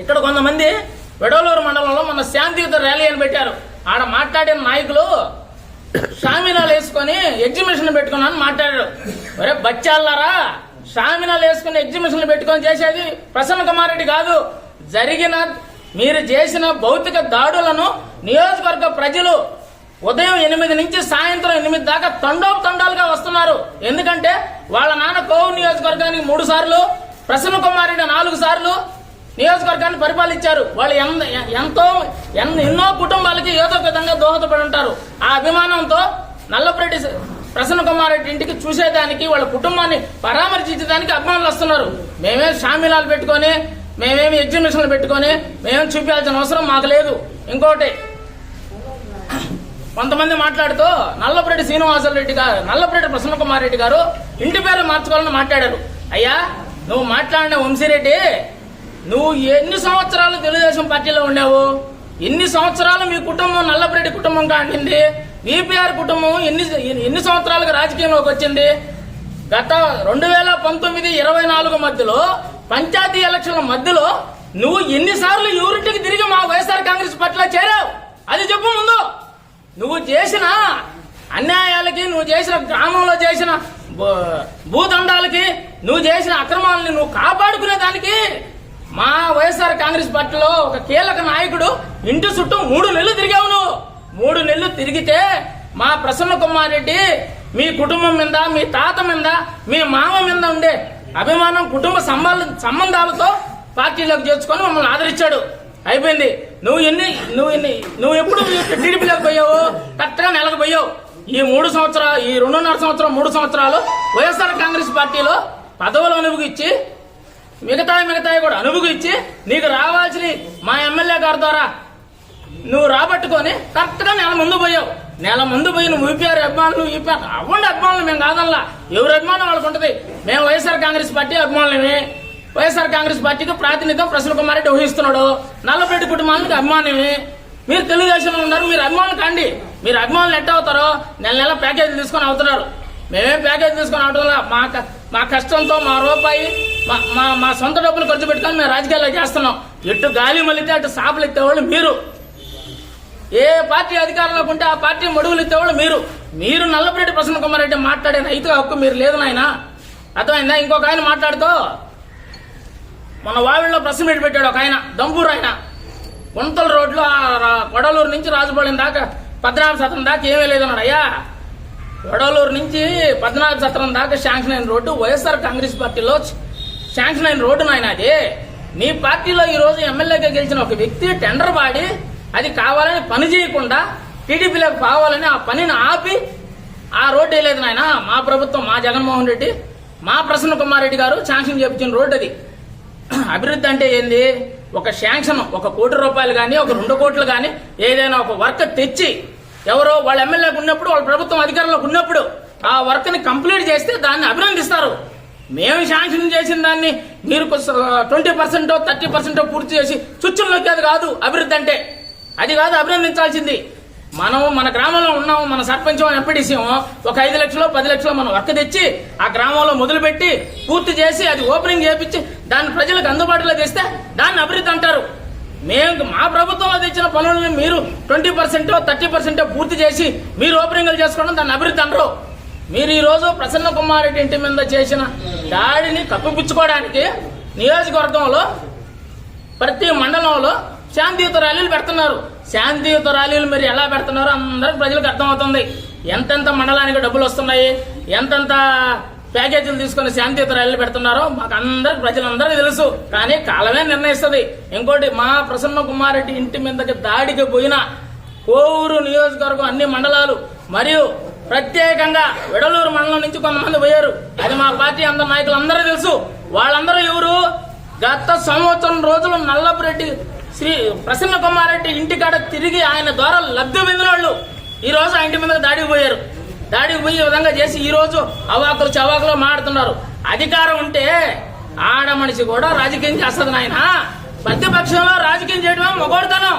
ఇక్కడ కొంతమంది వెడవలూరు మండలంలో మన శాంతియుత ర్యాలీ అని పెట్టారు. ఆడ మాట్లాడిన నాయకులు షామినాలు వేసుకొని ఎగ్జిబిషన్ పెట్టుకున్నాను మాట్లాడారు. ఒరే బచ్చాళ్ళారా షామినాలు వేసుకుని ఎగ్జిబిషన్లు పెట్టుకొని చేసేది ప్రసన్న కుమార్ రెడ్డి కాదు. జరిగిన మీరు చేసిన భౌతిక దాడులను నియోజకవర్గ ప్రజలు ఉదయం ఎనిమిది నుంచి సాయంత్రం ఎనిమిది దాకా తండోపు తండాలుగా వస్తున్నారు. ఎందుకంటే వాళ్ళ నాన్న కోవు నియోజకవర్గానికి మూడు సార్లు ప్రసన్న కుమార్ రెడ్డి నాలుగు సార్లు నియోజకవర్గాన్ని పరిపాలించారు. వాళ్ళు ఎంతో ఎన్- ఎన్నో కుటుంబాలకి ఏదో విధంగా దోహదపడి ఉంటారు. ఆ అభిమానంతో నల్లపరెడ్డి ప్రసన్న కుమార్ రెడ్డి ఇంటికి చూసేదానికి వాళ్ళ కుటుంబాన్ని పరామర్శించడానికి అభిమానులు వస్తున్నారు. మేమేం షామిలాలు పెట్టుకొని మేమేమి ఎగ్జిబిషన్లు పెట్టుకొని మేమేం చూపించాల్సిన అవసరం మాకు లేదు. ఇంకోటి కొంతమంది మాట్లాడుతూ నల్లపరెడ్డి శ్రీనివాసరెడ్డి రెడ్డి గారు నల్లపరెడ్డి ప్రసన్న కుమార్ రెడ్డి గారు ఇంటి పేరు మార్చుకోవాలని మాట్లాడారు. అయ్యా నువ్వు మాట్లాడిన వంశీరెడ్డి నువ్వు ఎన్ని సంవత్సరాలు తెలుగుదేశం పార్టీలో ఉండేవు ఎన్ని సంవత్సరాలు మీ కుటుంబం నల్లపరెడ్డి కుటుంబం కాండింది విపిఆర్ కుటుంబం ఎన్ని ఎన్ని సంవత్సరాలుగా రాజకీయంలోకి వచ్చింది? గత రెండు వేల పంతొమ్మిది ఇరవై నాలుగు మధ్యలో పంచాయతీ ఎలక్షన్ల మధ్యలో నువ్వు ఎన్నిసార్లు యూరిటీకి తిరిగి మా వైఎస్ఆర్ కాంగ్రెస్ పట్ల చేరావు? అది చెప్పు ముందు. నువ్వు చేసిన అన్యాయాలకి నువ్వు చేసిన గ్రామంలో చేసిన భూదండాలకి నువ్వు చేసిన అక్రమాలని నువ్వు కాపాడుకునే దానికి మా వైఎస్ఆర్ కాంగ్రెస్ పార్టీలో ఒక కీలక నాయకుడు ఇంటి చుట్టూ మూడు నెలలు తిరిగావు నువ్వు మూడు నెలలు తిరిగితే మా ప్రసన్న కుమార్ రెడ్డి మీ కుటుంబం మీద మీ తాత మీద మీ మామ మీద ఉండే అభిమానం కుటుంబ సంబంధ సంబంధాలతో పార్టీలోకి చేర్చుకొని మమ్మల్ని ఆదరించాడు. అయిపోయింది. నువ్వు ఎన్ని నువ్వు ఎన్ని నువ్వు ఎప్పుడు టీడీపీలోకి పోయావు? కరెక్ట్గా నెలకు పోయావు. ఈ మూడు సంవత్సరాలు ఈ రెండున్నర సంవత్సరం మూడు సంవత్సరాలు వైఎస్ఆర్ కాంగ్రెస్ పార్టీలో పదవులు అనుభవించి మిగతా మిగతాయి కూడా అనుభవం ఇచ్చి నీకు రావాల్సిన మా ఎమ్మెల్యే గారి ద్వారా నువ్వు రాబట్టుకొని కరెక్ట్గా నెల ముందు పోయావు. నెల ముందు పోయి నువ్వు యూపీఆర్ అభిమానులు యూపీఆర్ అవ్వండి అభిమానులు మేము కాదల్లా. ఎవరు అభిమానం వాళ్ళకు ఉంటది? మేము వైఎస్ఆర్ కాంగ్రెస్ పార్టీ అభిమానులమే. వైఎస్ఆర్ కాంగ్రెస్ పార్టీకి ప్రాతినిధ్యం ప్రసన్న కుమార్ రెడ్డి వహిస్తున్నాడు నల్లపరెడ్డి కుటుంబానికి అభిమానమే. మీరు తెలుగుదేశంలో ఉన్నారు మీరు అభిమానులు కండి. మీరు అభిమానులు ఎట్ట అవుతారో నెల నెల ప్యాకేజీలు తీసుకొని అవుతున్నారు. మేమేం ప్యాకేజ్ తీసుకొని అవటంలా మా మా కష్టంతో మా రూపాయి మా మా సొంత డబ్బులు ఖర్చు పెట్టుకొని మేము రాజకీయాల్లో చేస్తున్నాం. ఎటు గాలి మళ్ళితే అటు సాపలు ఎత్తేవాళ్ళు మీరు. ఏ పార్టీ అధికారంలోకి ఉంటే ఆ పార్టీ మడుగులు ఎత్తేవాళ్ళు మీరు. మీరు నల్లపరెడ్డి ప్రసన్న కుమార్ రెడ్డి మాట్లాడే రైతు హక్కు మీరు లేదు నాయన. అర్థమైందా? ఇంకొక ఆయన మాట్లాడుతూ మన వావిళ్ళలో ప్రెస్ మీట్ పెట్టాడు ఒక ఆయన దంపూర్ ఆయన. గుంతల రోడ్లో రా- కొడలూరు నుంచి రాజుపాలెం దాకా పద్నాలుగు సత్రం దాకా ఏమీ లేదన్నాడు. అయ్యా వడలూరు నుంచి పద్నాలుగు సత్రం దాకా శాంక్షన్ అయిన రోడ్డు వైఎస్ఆర్ కాంగ్రెస్ పార్టీలో శాంక్షన్ అయిన రోడ్డు నాయన అది. నీ పార్టీలో ఈ రోజు ఎమ్మెల్యేగా గెలిచిన ఒక వ్యక్తి టెండర్ వాడి అది కావాలని పని చేయకుండా టీడీపీలోకి కావాలని ఆ పనిని ఆపి ఆ రోడ్డు వేయలేదు నాయన. మా ప్రభుత్వం మా జగన్మోహన్ రెడ్డి మా ప్రసన్న కుమార్ రెడ్డి గారు శాంక్షన్ చేపించిన రోడ్డు అది. అభివృద్ధి అంటే ఏంది? ఒక శాంక్షన్ ఒక కోటి రూపాయలు కానీ ఒక రెండు కోట్లు కానీ ఏదైనా ఒక వర్క్ తెచ్చి ఎవరో వాళ్ళ ఎమ్మెల్యేకి ఉన్నప్పుడు వాళ్ళ ప్రభుత్వం అధికారంలోకి ఉన్నప్పుడు ఆ వర్క్ని కంప్లీట్ చేస్తే దాన్ని అభినందిస్తారు. మేము శాంక్షన్ చేసిన దాన్ని మీరు ట్వంటీ పర్సెంట్ థర్టీ పర్సెంట్ పూర్తి చేసి చుచ్చుల్లోకి అది కాదు అభివృద్ధి అంటే. అది కాదు అభినందించాల్సింది. మనం మన గ్రామంలో ఉన్నాము మన సర్పంచం ఎంపీడీసీ ఒక ఐదు లక్షలు పది లక్షలు మనం వర్క్ తెచ్చి ఆ గ్రామంలో మొదలుపెట్టి పూర్తి చేసి అది ఓపెనింగ్ చేపించి దాన్ని ప్రజలకు అందుబాటులో తెస్తే దాన్ని అభివృద్ధి అంటారు. మేము మా ప్రభుత్వంలో తెచ్చిన పనులను మీరు ట్వంటీ పర్సెంట్ థర్టీ పర్సెంట్ పూర్తి చేసి మీరు ఓపెనింగ్లు చేసుకోవడం దాన్ని అభివృద్ధి అనరు మీరు ఈరోజు ప్రసన్న కుమారెడ్డి ఇంటి మీద చేసిన దాడిని కప్పిపుచ్చుకోవడానికి నియోజకవర్గంలో ప్రతి మండలంలో శాంతియుత ర్యాలీలు పెడుతున్నారు. శాంతియుత ర్యాలీలు మీరు ఎలా పెడుతున్నారో అందరికి ప్రజలకు అర్థమవుతుంది. ఎంతెంత మండలానికి డబ్బులు వస్తున్నాయి ఎంతెంత ప్యాకేజీలు తీసుకొని శాంతియుత ర్యాలీలు పెడుతున్నారో మాకు అందరికి ప్రజలందరికీ తెలుసు. కానీ కాలమే నిర్ణయిస్తుంది. ఇంకోటి మా ప్రసన్న కుమారెడ్డి ఇంటి మీదకి దాడికి పోయిన కోవూరు నియోజకవర్గం అన్ని మండలాలు మరియు ప్రత్యేకంగా విడలూరు మండలం నుంచి కొంతమంది పోయారు. అది మా పార్టీ అందరి నాయకులు అందరూ తెలుసు. వాళ్ళందరూ ఎవరు? గత సంవత్సరం రోజులు నల్లపురెడ్డి శ్రీ ప్రసన్న కుమారెడ్డి ఇంటికాడ తిరిగి ఆయన ద్వారా లబ్ధి పొందిన వాళ్ళు. ఈ రోజు ఆ ఇంటి మీద దాడికి పోయారు. దాడికి పోయే విధంగా చేసి ఈ రోజు అవాకులు చవాకులు మాడుతున్నారు. అధికారం ఉంటే ఆడ మనిషి కూడా రాజకీయం చేస్తుంది నాయన. ప్రతిపక్షంలో రాజకీయం చేయడమే మొగోడుతనం.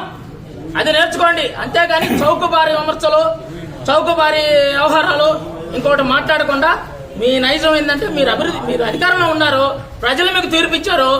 అది నేర్చుకోండి. అంతేగాని చౌకబారి విమర్శలు చౌకబారి వ్యవహారాలు ఇంకోటి మాట్లాడకుండా మీ నైజం ఏంటంటే మీరు అభివృద్ధి మీరు అధికారంలో ఉన్నారు ప్రజలు మీకు తీర్పు ఇచ్చారు